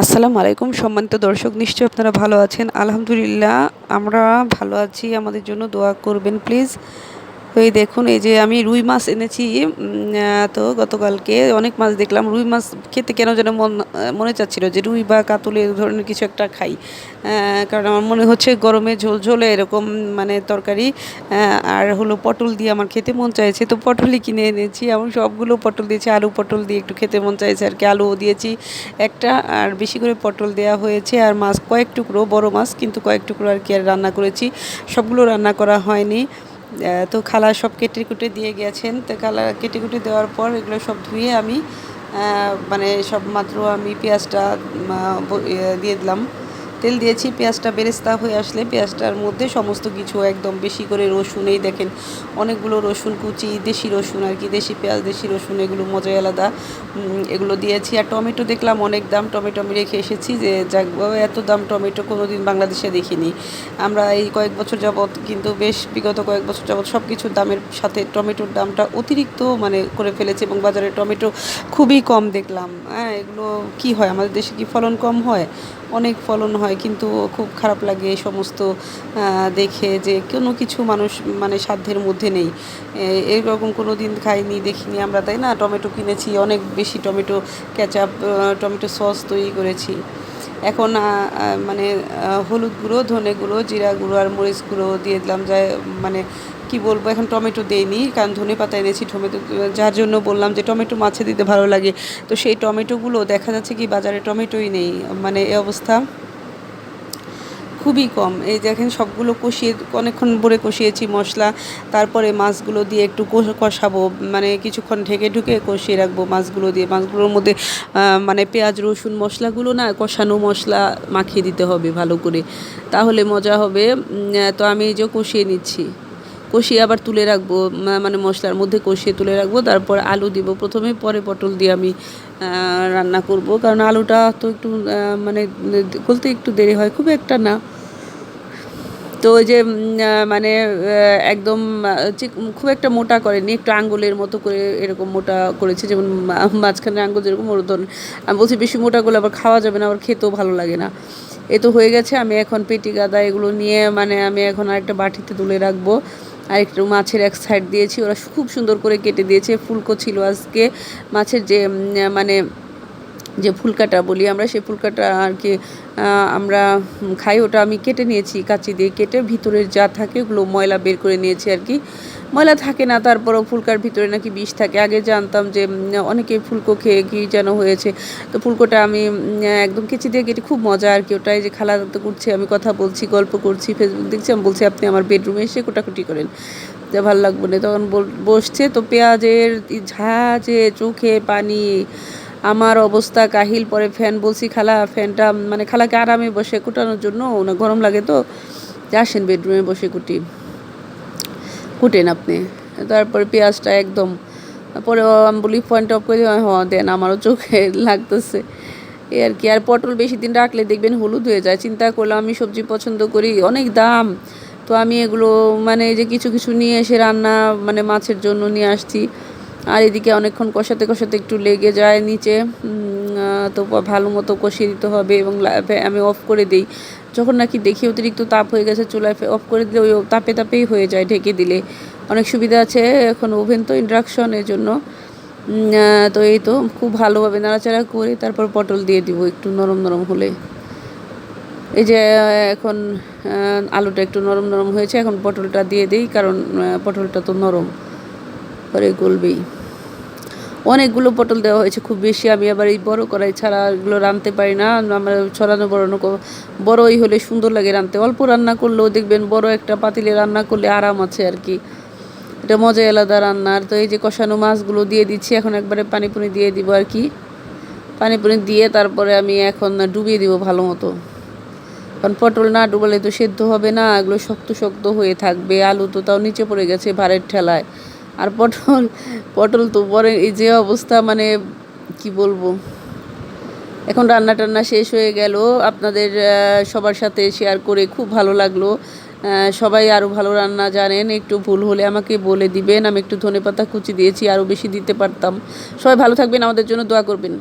আসসালামু আলাইকুম। সম্মানিত দর্শক, নিশ্চয়ই আপনারা ভালো আছেন। আলহামদুলিল্লাহ, আমরা ভালো আছি। আমাদের জন্য দোয়া করবেন প্লিজ তো এই দেখুন, এই যে আমি রুই মাছ এনেছি তো গতকালকে অনেক মাছ দেখলাম। রুই মাছ খেতে কেন যেন মন মনে চাচ্ছিল যে রুই বা কাতলে এই ধরনের কিছু একটা খাই। কারণ আমার মনে হচ্ছে গরমে ঝোল ঝোলে এরকম মানে তরকারি আর হলো পটল দিয়ে আমার খেতে মন চাইছে। তো পটলই কিনে এনেছি এবং সবগুলো পটল দিয়েছি, আলু পটল দিয়ে একটু খেতে মন চাইছে আর কি। আলুও দিয়েছি একটা, আর বেশি করে পটল দেওয়া হয়েছে। আর মাছ কয়েক টুকরো, বড় মাছ, কিন্তু কয়েক টুকরো আর কি আর রান্না করেছি। সবগুলো রান্না করা হয়নি। তো খালা সব কেটে কুটে দিয়ে গেছেন। তো খালা কেটে কুটে দেওয়ার পর এগুলো সব ধুয়ে আমি মানে সব মাত্র আমি পেঁয়াজটা দিয়ে দিলাম। তেল দিয়েছি, পেঁয়াজটা বেরেস্তা হয়ে আসলে পেঁয়াজটার মধ্যে সমস্ত কিছু একদম বেশি করে রসুন, এই দেখেন অনেকগুলো রসুন কুচি, দেশি রসুন আর কি, দেশি পেঁয়াজ, দেশি রসুন, এগুলো মজাই আলাদা। এগুলো দিয়েছি আর টমেটো দেখলাম অনেক দাম, টমেটো আমি রেখে এসেছি যে যাক এত দাম টমেটো কোনো দিন বাংলাদেশে দেখিনি। আমরা এই কয়েক বছর যাবৎ কিন্তু বেশ বিগত কয়েক বছর যাবৎ সব কিছুর দামের সাথে টমেটোর দামটা অতিরিক্ত মানে করে ফেলেছে এবং বাজারে টমেটো খুবই কম দেখলাম। হ্যাঁ এগুলো কি হয়? আমাদের দেশে কি ফলন কম হয়? অনেক ফলন হয়। কিন্তু খুব খারাপ লাগে এই সমস্ত দেখে যে কোনো কিছু মানুষ মানে সাধ্যের মধ্যে নেই। এরকম কোনো দিন খাইনি, দেখিনি আমরা, তাই না? টমেটো কিনেছি, অনেক বেশি টমেটো ক্যাচাপ টমেটো সস তৈরি করেছি। এখন মানে হলুদ গুঁড়ো, ধনে গুঁড়ো, জিরা গুঁড়ো আর মরিচ গুঁড়ো দিয়ে দিলাম যায় মানে কি বলব, এখন টমেটো দেইনি, কারণ ধনে পাতা এনেছি, টমেটো, যার জন্য বললাম যে টমেটো মাছে দিতে ভালো লাগে। তো সেই টমেটোগুলো দেখা যাচ্ছে কি বাজারে টমেটোই নেই মানে এ অবস্থা। খুবই কম। এই দেখেন সবগুলো কষিয়ে, অনেকক্ষণ ভরে কষিয়েছি মশলা, তারপরে মাছগুলো দিয়ে একটু কষাবো মানে কিছুক্ষণ ঢেকে ঢুকে কষিয়ে রাখব মাছগুলো দিয়ে। মাছগুলোর মধ্যে মানে পেঁয়াজ, রসুন মশলাগুলো না, কষানো মশলা মাখিয়ে দিতে হবে ভালো করে। তাহলে মজা হবে। তো আমি এই যে কষিয়ে নিচ্ছি। কষিয়ে আবার তুলে রাখব মানে মশলার মধ্যে কষিয়ে তুলে রাখব, তারপর আলু দিব। প্রথমে পরে পটল দিয়ে আমি রান্না করব। কারণ আলুটা তো একটু মানে বলতে একটু দেরি হয়, খুব একটা না। তো ওই যে মানে একদম খুব একটা মোটা করেনি, একটু আঙ্গুলের মতো করে এরকম মোটা করেছে, যেমন মাঝখানে আঙ্গুল যেরকম, ওর ধরুন, আমি বলছি বেশি মোটা করলে আবার খাওয়া যাবে না, আবার খেতেও ভালো লাগে না। এ তো হয়ে গেছে, আমি এখন পেটি গাদা এগুলো নিয়ে মানে আমি এখন আরেকটা বাটিতে তুলে রাখব। আর একটু মাছের এক সাইড দিয়েছি, ওরা খুব সুন্দর করে কেটে দিয়েছে, ফুলকো ছিল আজকে। মাছের যে মানে যে ফুলকাটা বলি, আমরা সেই ফুলকাটা আর কি আমরা খাই, ওটা আমি কেটে নিয়েছি, কাঁচি দিয়ে কেটে ভিতরের যা থাকে ওগুলো ময়লা বের করে নিয়েছি আর কি। ময়লা থাকে না, তারপরও ফুলকার ভিতরে নাকি বিষ থাকে। আগে জানতাম যে অনেকে ফুলকো খেয়ে কি যেন হয়েছে। তো ফুলকোটা আমি একদম কেচি দিয়ে কেটে খুব মজা আর কি, ওটাই যে খালা তো করছে, আমি কথা বলছি, গল্প করছি ফেসবুক দেখছি, আমি বলছি, আপনি আমার বেডরুমে এসে কোটাকুটি করেন। যে ভালো লাগবে না। তখন বসছে, তো পেঁয়াজের ঝাঁঝে চোখে পানি। আমার অবস্থা কাহিল, পরে ফ্যান বলছি, খালা, ফ্যানটা মানে খালাকে আরামে বসে কুটানোর জন্য না, গরম লাগে তো আসেন বেডরুমে বসে কুটি। কুটেন আপনি। তারপরে পেঁয়াজটা একদম, পরে আমি বলি পয়েন্ট অফ করে হ দেন, আমারও চোখে লাগতেছে। এ আর কি, আর পটল বেশি দিন রাখলে দেখবেন হলুদ হয়ে যায়। চিন্তা করলাম, আমি সবজি পছন্দ করি, অনেক দাম। তো আমি এগুলো মানে যে কিছু কিছু নিয়ে এসে রান্না মানে মাছের জন্য নিয়ে আসছি। আর এদিকে অনেকক্ষণ কষাতে কষাতে একটু লেগে যায় নিচে। তো ভালো মতো কষিয়ে দিতে হবে এবং আমি অফ করে দিই। যখন নাকি দেখি অতিরিক্ত তাপ হয়ে গেছে চুলায় অফ করে দিলে ওই তাপে তাপেই হয়ে যায় ঢেকে দিলে। অনেক সুবিধা আছে এখন ওভেন তো ইন্ডাকশনের জন্য। তো এই তো খুব ভালোভাবে নাড়াচাড়া করে তারপর পটল দিয়ে দিব একটু নরম নরম হলে। এই যে এখন আলুটা একটু নরম নরম হয়েছে, এখন পটলটা দিয়ে দিই কারণ পটলটা তো নরম। পরে গলবেই। অনেকগুলো পটল দেওয়া হয়েছে, খুব বেশি আমি আবার এই বড় কড়াই ছাড়া এগুলো রাঁধতে পারি না। আমরা ছড়ানো, বড়ানো বড়ই হলে সুন্দর লাগে রাঁধতে। অল্প রান্না করলেও দেখবেন বড় একটা পাতিলে রান্না করলে আরাম আছে আর কি। এটা মজাই আলাদা রান্নার তো এই যে কষানো মাছগুলো দিয়ে দিচ্ছি, এখন একবারে পানি পুনি দিয়ে দিব আর কি। পানি পুনি দিয়ে তারপরে আমি এখন ডুবিয়ে দিব ভালো মতো। কারণ পটল না ডুবালে তো সেদ্ধ হবে না, এগুলো শক্ত শক্ত হয়ে থাকবে। আলু তো তাও নিচে পড়ে গেছে ভারের ঠেলায়। আর পটল পটল তো পরে এই যে অবস্থা মানে কি বলব? এখন রান্না টান্না শেষ হয়ে গেল। আপনাদের সবার সাথে শেয়ার করে খুব ভালো লাগল। সবাই আরও ভালো রান্না জানেন, একটু ভুল হলে আমাকে বলে দিবেন। আমি একটু ধনে পাতা কুচি দিয়েছি আরও বেশি দিতে পারতাম। সবাই ভালো থাকবেন, আমাদের জন্য দোয়া করবেন।